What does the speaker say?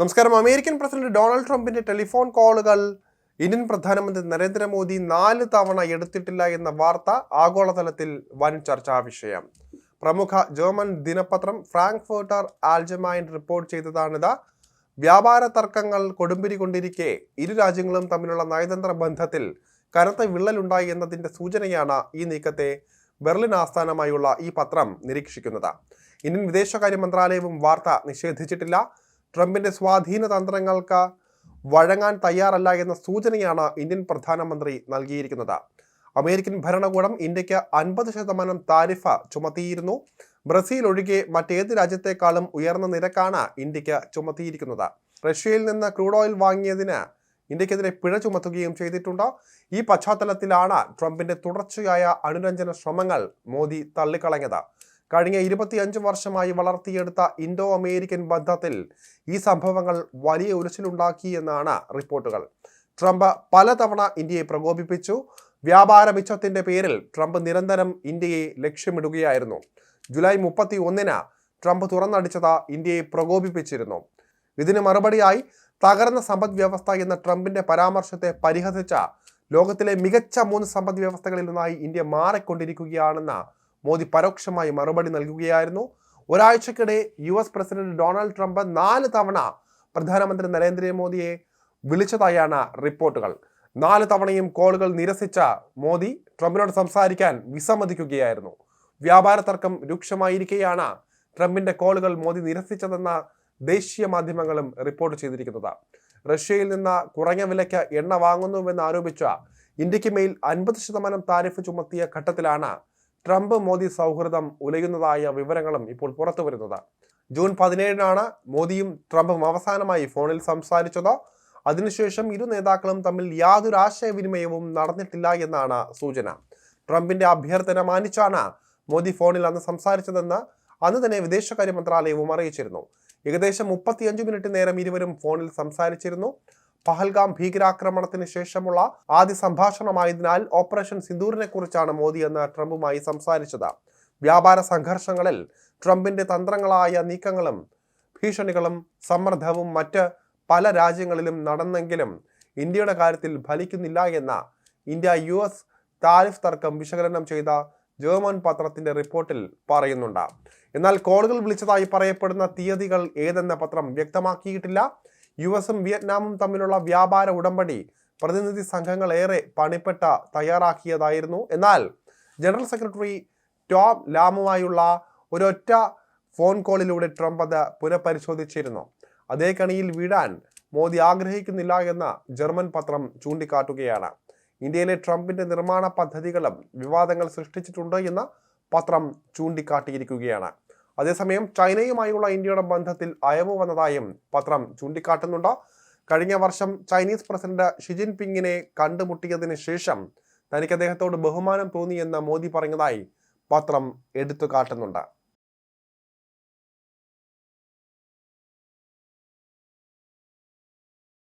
നമസ്കാരം. American president Donald ട്രംപിന്റെ telephone കോളുകൾ ഇന്ത്യൻ പ്രധാനമന്ത്രി നരേന്ദ്രമോദി നാല് തവണ എടുത്തിട്ടില്ല എന്ന വാർത്ത ആഗോളതലത്തിൽ വൻ ചർച്ചാ വിഷയം. പ്രമുഖ ജർമ്മൻ ദിനപത്രം ഫ്രാങ്ക്ഫർട്ടർ ആൽജമായൻ റിപ്പോർട്ട് ചെയ്തതാണിത്. വ്യാപാര തർക്കങ്ങൾ കൊടുമ്പിരി കൊണ്ടിരിക്കെ ഇരു രാജ്യങ്ങളും തമ്മിലുള്ള നയതന്ത്ര ബന്ധത്തിൽ കനത്ത വിള്ളലുണ്ടായി എന്നതിന്റെ സൂചനയാണ് ഈ നീക്കത്തെ ബെർലിൻ ആസ്ഥാനമായുള്ള ഈ പത്രം നിരീക്ഷിക്കുന്നത്. ഇന്ത്യൻ വിദേശകാര്യ മന്ത്രാലയവും വാർത്ത നിഷേധിച്ചിട്ടില്ല. ട്രംപിന്റെ സ്വാധീന തന്ത്രങ്ങൾക്ക് വഴങ്ങാൻ തയ്യാറല്ല എന്ന സൂചനയാണ് ഇന്ത്യൻ പ്രധാനമന്ത്രി നൽകിയിരിക്കുന്നത്. അമേരിക്കൻ ഭരണകൂടം ഇന്ത്യയ്ക്ക് അൻപത് ശതമാനം താരിഫ ചുമത്തിയിരുന്നു. ബ്രസീൽ ഒഴികെ മറ്റേത് രാജ്യത്തെക്കാളും ഉയർന്ന നിരക്കാണ് ഇന്ത്യയ്ക്ക് ചുമത്തിയിരിക്കുന്നത്. റഷ്യയിൽ നിന്ന് ക്രൂഡ് ഓയിൽ വാങ്ങിയതിന് ഇന്ത്യക്കെതിരെ പിഴ ചുമത്തുകയും ചെയ്തിട്ടുണ്ട്. ഈ പശ്ചാത്തലത്തിലാണ് ട്രംപിന്റെ തുടർച്ചയായ അനുരഞ്ജന ശ്രമങ്ങൾ മോദി തള്ളിക്കളഞ്ഞത്. കഴിഞ്ഞ ഇരുപത്തിയഞ്ച് വർഷമായി വളർത്തിയെടുത്ത ഇൻഡോ അമേരിക്കൻ ബന്ധത്തിൽ ഈ സംഭവങ്ങൾ വലിയ ഉലച്ചിലുണ്ടാക്കി എന്നാണ് റിപ്പോർട്ടുകൾ. ട്രംപ് പലതവണ ഇന്ത്യയെ പ്രകോപിപ്പിച്ചു. വ്യാപാര മിച്ചത്തിന്റെ പേരിൽ ട്രംപ് നിരന്തരം ഇന്ത്യയെ ലക്ഷ്യമിടുകയായിരുന്നു. ജൂലൈ മുപ്പത്തി ഒന്നിന് ട്രംപ് തുറന്നടിച്ചത് ഇന്ത്യയെ പ്രകോപിപ്പിച്ചിരുന്നു. ഇതിന് മറുപടിയായി തകർന്ന സമ്പദ് വ്യവസ്ഥ എന്ന ട്രംപിന്റെ പരാമർശത്തെ പരിഹസിച്ച ലോകത്തിലെ മികച്ച മൂന്ന് സമ്പദ് വ്യവസ്ഥകളിൽ ഒന്നായി ഇന്ത്യ മാറിക്കൊണ്ടിരിക്കുകയാണെന്ന് മോദി പരോക്ഷമായി മറുപടി നൽകുകയായിരുന്നു. ഒരാഴ്ചക്കിടെ U S president Donald Trump നാല് തവണ പ്രധാനമന്ത്രി നരേന്ദ്രമോദിയെ വിളിച്ചതായാണ് റിപ്പോർട്ടുകൾ. നാല് തവണയും കോളുകൾ നിരസിച്ച മോദി ട്രംപിനോട് സംസാരിക്കാൻ വിസമ്മതിക്കുകയായിരുന്നു. വ്യാപാര തർക്കം രൂക്ഷമായിരിക്കെയാണ് ട്രംപിന്റെ കോളുകൾ മോദി നിരസിച്ചതെന്ന ദേശീയ മാധ്യമങ്ങളും റിപ്പോർട്ട് ചെയ്തിരിക്കുന്നത്. റഷ്യയിൽ നിന്ന് കുറഞ്ഞ വിലയ്ക്ക് എണ്ണ വാങ്ങുന്നുവെന്ന് ആരോപിച്ച ഇന്ത്യയ്ക്ക് മേൽ അൻപത് ശതമാനം താരിഫ് ചുമത്തിയ ഘട്ടത്തിലാണ് ട്രംപ് മോദി സൗഹൃദം ഉലയുന്നതായ വിവരങ്ങളും ഇപ്പോൾ പുറത്തു വരുന്നത്. ജൂൺ പതിനേഴിനാണ് മോദിയും ട്രംപും അവസാനമായി ഫോണിൽ സംസാരിച്ചത്. അതിനുശേഷം ഇരു നേതാക്കളും തമ്മിൽ യാതൊരു ആശയവിനിമയവും നടന്നിട്ടില്ല എന്നാണ് സൂചന. ട്രംപിന്റെ അഭ്യർത്ഥന മാനിച്ചാണ് മോദി ഫോണിൽ അന്ന് സംസാരിച്ചതെന്ന് അന്ന് തന്നെ വിദേശകാര്യ മന്ത്രാലയവും അറിയിച്ചിരുന്നു. ഏകദേശം മുപ്പത്തിയഞ്ച് മിനിറ്റ് നേരം ഇരുവരും ഫോണിൽ സംസാരിച്ചിരുന്നു. പഹൽഗാം ഭീകരാക്രമണത്തിന് ശേഷമുള്ള ആദ്യ സംഭാഷണമായതിനാൽ ഓപ്പറേഷൻ സിന്ദൂറിനെ കുറിച്ചാണ് മോദി എന്ന് ട്രംപുമായി സംസാരിച്ചത്. വ്യാപാര സംഘർഷങ്ങളിൽ ട്രംപിന്റെ തന്ത്രങ്ങളായ നീക്കങ്ങളും ഭീഷണികളും സമ്മർദ്ദവും മറ്റ് പല രാജ്യങ്ങളിലും നടന്നെങ്കിലും ഇന്ത്യയുടെ കാര്യത്തിൽ ഫലിക്കുന്നില്ല എന്ന ഇന്ത്യ യു എസ് താരിഫ് തർക്കം വിശകലനം ചെയ്ത ജർമ്മൻ പത്രത്തിന്റെ റിപ്പോർട്ടിൽ പറയുന്നുണ്ട്. എന്നാൽ കോളുകൾ വിളിച്ചതായി പറയപ്പെടുന്ന തീയതികൾ ഏതെന്ന പത്രം വ്യക്തമാക്കിയിട്ടില്ല. യു എസും വിയറ്റ്നാമും തമ്മിലുള്ള വ്യാപാര ഉടമ്പടി പ്രതിനിധി സംഘങ്ങൾ ഏറെ പണിപ്പെട്ട തയ്യാറാക്കിയതായിരുന്നു. എന്നാൽ ജനറൽ സെക്രട്ടറി ടോം ലാമുമായുള്ള ഒരൊറ്റ ഫോൺ കോളിലൂടെ ട്രംപ് അത് പുനഃപരിശോധിച്ചിരുന്നു. അതേ കണിയിൽ വീഴാൻ മോദി ആഗ്രഹിക്കുന്നില്ല എന്ന ജർമ്മൻ പത്രം ചൂണ്ടിക്കാട്ടുകയാണ്. ഇന്ത്യയിലെ ട്രംപിന്റെ നിർമ്മാണ പദ്ധതികളും വിവാദങ്ങൾ സൃഷ്ടിച്ചിട്ടുണ്ട് എന്ന് പത്രം ചൂണ്ടിക്കാട്ടിയിരിക്കുകയാണ്. അതേസമയം ചൈനയുമായുള്ള ഇന്ത്യയുടെ ബന്ധത്തിൽ അയവ് വന്നതായും പത്രം ചൂണ്ടിക്കാട്ടുന്നുണ്ട്. കഴിഞ്ഞ വർഷം ചൈനീസ് പ്രസിഡന്റ് ഷി ജിൻപിങ്ങിനെ കണ്ടുമുട്ടിയതിനു ശേഷം തനിക്ക് അദ്ദേഹത്തോട് ബഹുമാനം തോന്നിയെന്ന് മോദി പറഞ്ഞതായി പത്രം എടുത്തു കാട്ടുന്നുണ്ട്